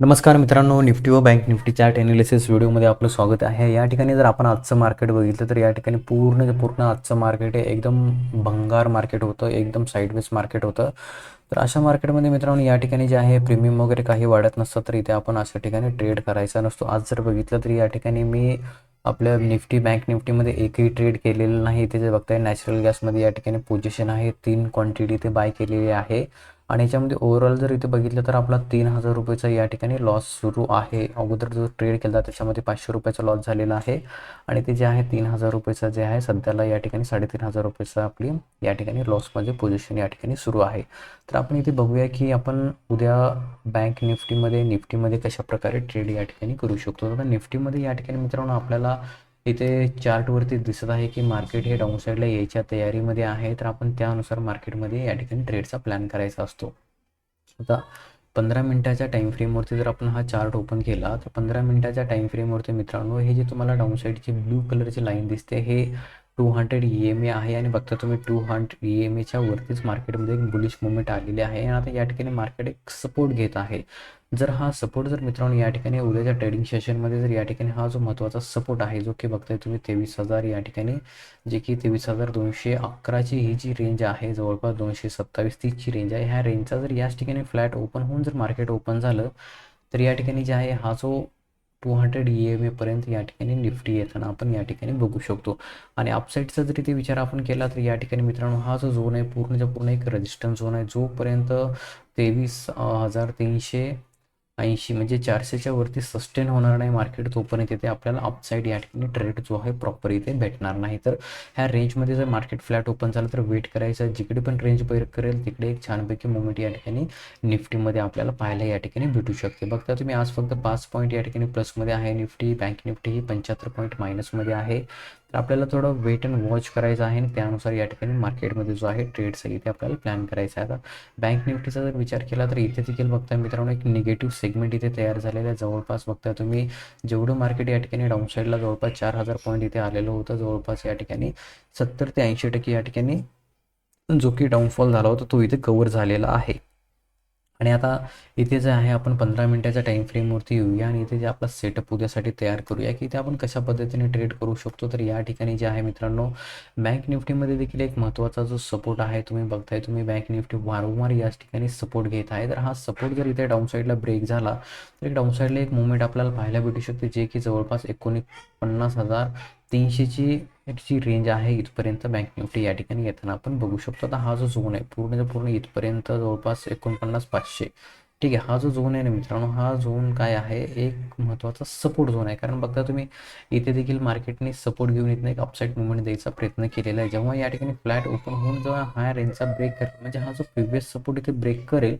नमस्कार मित्रांनो निफ्टी व बँक निफ्टी चार्ट एनालिसिस व्हिडिओमध्ये आपलं स्वागत आहे. या ठिकाणी जर आपण आजचं मार्केट बघितलं तर या ठिकाणी पूर्ण पूर्ण आजचं मार्केट हे एकदम भंगार मार्केट होतं एकदम साईडवेज मार्केट होतं. तर अशा मार्केटमध्ये मित्रांनो या ठिकाणी जे आहे प्रीमियम वगैरे काही वाढत नसतं तर इथे आपण अशा ठिकाणी ट्रेड करायचा नसतो. आज जर बघितलं तर या ठिकाणी मी आपल्या निफ्टी बँक निफ्टीमध्ये एकही ट्रेड केलेलं नाही. इथे जे बघताय नॅचरल गॅसमध्ये या ठिकाणी पोझिशन आहे. तीन क्वांटिटी इथे बाय केलेली आहे. आणि याच्यामध्ये ओव्हरऑल जर इथे बघितलं तर आपला तीन हजार रुपयेचा या ठिकाणी लॉस सुरू आहे. अगोदर जो ट्रेड केला त्याच्यामध्ये पाचशे रुपयाचा लॉस झालेला आहे. आणि ते जे आहे तीन हजार रुपयेचा जे आहे सध्याला या ठिकाणी साडेतीन हजार रुपयेचा आपली या ठिकाणी लॉसमध्ये पोझिशन या ठिकाणी सुरू आहे. तर आपण इथे बघूया की आपण उद्या बँक निफ्टीमध्ये निफ्टीमध्ये कशाप्रकारे ट्रेड या ठिकाणी करू शकतो? तर निफ्टीमध्ये या ठिकाणी मित्रांनो आपल्याला इथे चार्टवरती दिसत आहे की मार्केट हे डाऊन साईडला यायच्या तयारीमध्ये आहे. तर आपण त्यानुसार मार्केटमध्ये या ठिकाणी ट्रेडचा प्लॅन करायचा असतो. आता पंधरा मिनटाच्या टाईम फ्रेमवरती जर आपण हा चार्ट ओपन केला तर पंधरा मिनटाच्या टाईम फ्रेमवरती मित्रांनो हे जे तुम्हाला डाऊन साईडची ब्लू कलरची लाईन दिसते हे two hundred E M A आहे आणि बघता तुम्ही टू हंड्रेड ई एम एच्या वरतीच मार्केटमध्ये एक बुलिश मुवमेंट आलेली आहे. आणि आता या ठिकाणी मार्केट एक सपोर्ट घेत आहे. जर हा सपोर्ट जर मित्रांनो या ठिकाणी उद्याच्या ट्रेडिंग सेशनमध्ये जर या ठिकाणी हा जो महत्त्वाचा सपोर्ट आहे जो की बघताय तुम्ही तेवीस हजार या ठिकाणी जे की तेवीस हजार दोनशे अकराची ही जी रेंज आहे जवळपास दोनशे सत्तावीस तीसची रेंज आहे ह्या रेंजचा जर याच ठिकाणी फ्लॅट ओपन होऊन जर मार्केट ओपन झालं तर या ठिकाणी जे आहे हा जो टू हंड्रेड ई एम एपर्यंत या ठिकाणी निफ्टी येताना आपण या ठिकाणी बघू शकतो. आणि अपसाईडचा जरी ते विचार आपण केला तर या ठिकाणी मित्रांनो हा जो झोन आहे पूर्णच्या पूर्ण एक रेजिस्टन्स झोन आहे. जोपर्यंत तेवीस हजार तीनशे ऐंशी म्हणजे चारशेच्या वरती सस्टेन होणार नाही मार्केट तोपर्यंत इथे आपल्याला अपसाईड या ठिकाणी ट्रेड जो आहे प्रॉपर इथे भेटणार नाही. तर ह्या रेंजमध्ये जर मार्केट फ्लॅट ओपन झालं तर वेट करायचं जिकडे पण रेंज बैर करेल तिकडे एक छानपैकी मुवमेंट या ठिकाणी निफ्टीमध्ये आपल्याला पाहायला या ठिकाणी भेटू शकते. बघता तुम्ही आज फक्त पाच पॉईंट या ठिकाणी प्लसमध्ये आहे निफ्टी बँक निफ्टी ही पंच्याहत्तर पॉईंट मायनसमध्ये आहे. तर आपल्याला थोडं वेट अँड वॉच करायचं आहे आणि त्यानुसार या ठिकाणी मार्केटमध्ये जो आहे ट्रेड्स आहे इथे आपल्याला प्लॅन करायचा आहे. आता बँक निफ्टीचा जर विचार केला तर इथे देखील बघताय मित्रांनो एक निगेटिव्ह सेगमेंट इथे तयार झालेलं आहे. जवळपास बघताय तुम्ही जेवढं मार्केट या ठिकाणी डाऊन साईडला जवळपास चार हजार पॉईंट इथे आलेलं होतं जवळपास या ठिकाणी सत्तर ते ऐंशी टक्के या ठिकाणी जो की डाऊनफॉल झाला होता तो इथे कवर झालेला आहे. आणि आता इथे जे आहे आपण पंधरा मिनटाच्या टाईम फ्रेमवरती येऊया आणि इथे जे आपला सेटअप उद्यासाठी तयार करूया की इथे आपण कशा पद्धतीने ट्रेड करू शकतो. तर या ठिकाणी जे आहे मित्रांनो बँक निफ्टीमध्ये देखील एक महत्त्वाचा जो सपोर्ट आहे तुम्ही बघताय तुम्ही बँक निफ्टी वारंवार याच ठिकाणी सपोर्ट घेत आहे. तर हा सपोर्ट जर इथे डाऊन साईडला ब्रेक झाला तर एक डाऊन साईडला एक मुवमेंट आपल्याला पाहायला भेटू शकते जे की जवळपास एकोणीस पन्नास हजार तीनशेची जी रेंज आहे इथपर्यंत बँक निफ्टी या ठिकाणी येताना आपण बघू शकतो. आता हा जो झोन आहे पूर्ण पूर्ण इथपर्यंत जवळपास एकोणपन्नास पाचशे. ठीक आहे हा जो झोन आहे ना मित्रांनो हा झोन काय आहे? एक महत्त्वाचा सपोर्ट झोन आहे. कारण बघता तुम्ही इथे देखील मार्केटने सपोर्ट घेऊन इथनं एक अपसाईड मुवमेंट द्यायचा प्रयत्न केलेला आहे. जेव्हा या ठिकाणी फ्लॅट ओपन होऊन जेव्हा हा रेंजचा ब्रेक करेल म्हणजे हा जो प्रिव्हियस सपोर्ट इथे ब्रेक करेल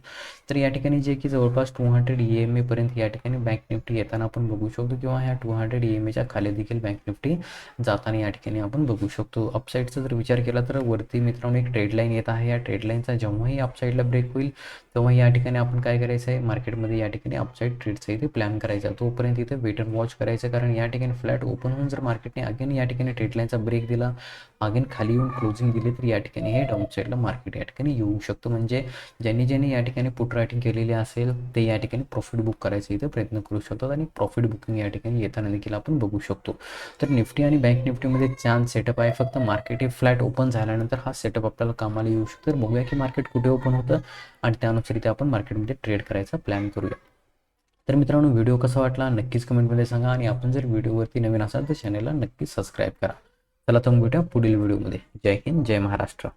तर या ठिकाणी जे की जवळपास टू हंड्रेड ई एम एपर्यंत या ठिकाणी बँक निफ्टी येताना आपण बघू शकतो किंवा ह्या टू हंड्रेड ई एम एच्या खाली देखील बँक निफ्टी जाताना या ठिकाणी आपण बघू शकतो. अपसाईडचा जर विचार केला तर वरती मित्रांनो एक ट्रेड लाईन येत आहे. या ट्रेड लाईनचा जेव्हाही अपसाईडला ब्रेक होईल तेव्हा या ठिकाणी आपण काय करायचं आहे. मार्केटमध्ये या ठिकाणी अपसाईड ट्रेडचा इथे प्लॅन करायचा तोपर्यंत इथे वेट अँड वॉच करायचं कारण या ठिकाणी फ्लॅट ओपन होऊन जर मार्केटने अगेन या ठिकाणी ट्रेडलाईनचा ब्रेक दिला अगेन खाली येऊन क्लोजिंग दिली तर या ठिकाणी हे डाऊन साईडला मार्केट या ठिकाणी येऊ शकतं. म्हणजे ज्यांनी ज्यांनी या ठिकाणी पुट रायटिंग केलेली असेल ते या ठिकाणी प्रॉफिट बुक करायचं इथे प्रयत्न करू शकतात आणि प्रॉफिट बुकिंग या ठिकाणी येताना देखील आपण बघू शकतो. तर निफ्टी आणि बँक निफ्टीमध्ये छान सेटअप आहे. फक्त मार्केट हे फ्लॅट ओपन झाल्यानंतर हा सेटअप आपल्याला कामाला येऊ शकतो. तर बघूया की मार्केट कुठे ओपन होतं आणि त्यानुसार इथे आपण मार्केटमध्ये ट्रेड करायचा प्लॅन करूया. तर मित्रांनो व्हिडिओ कसा वाटला नक्कीच कमेंटमध्ये सांगा आणि आपण जर व्हिडिओवरती नवीन असाल तर चॅनलला नक्कीच सबस्क्राईब करा. चला तर मग भेटूया पुढील व्हिडिओमध्ये जय हिंद जय महाराष्ट्र.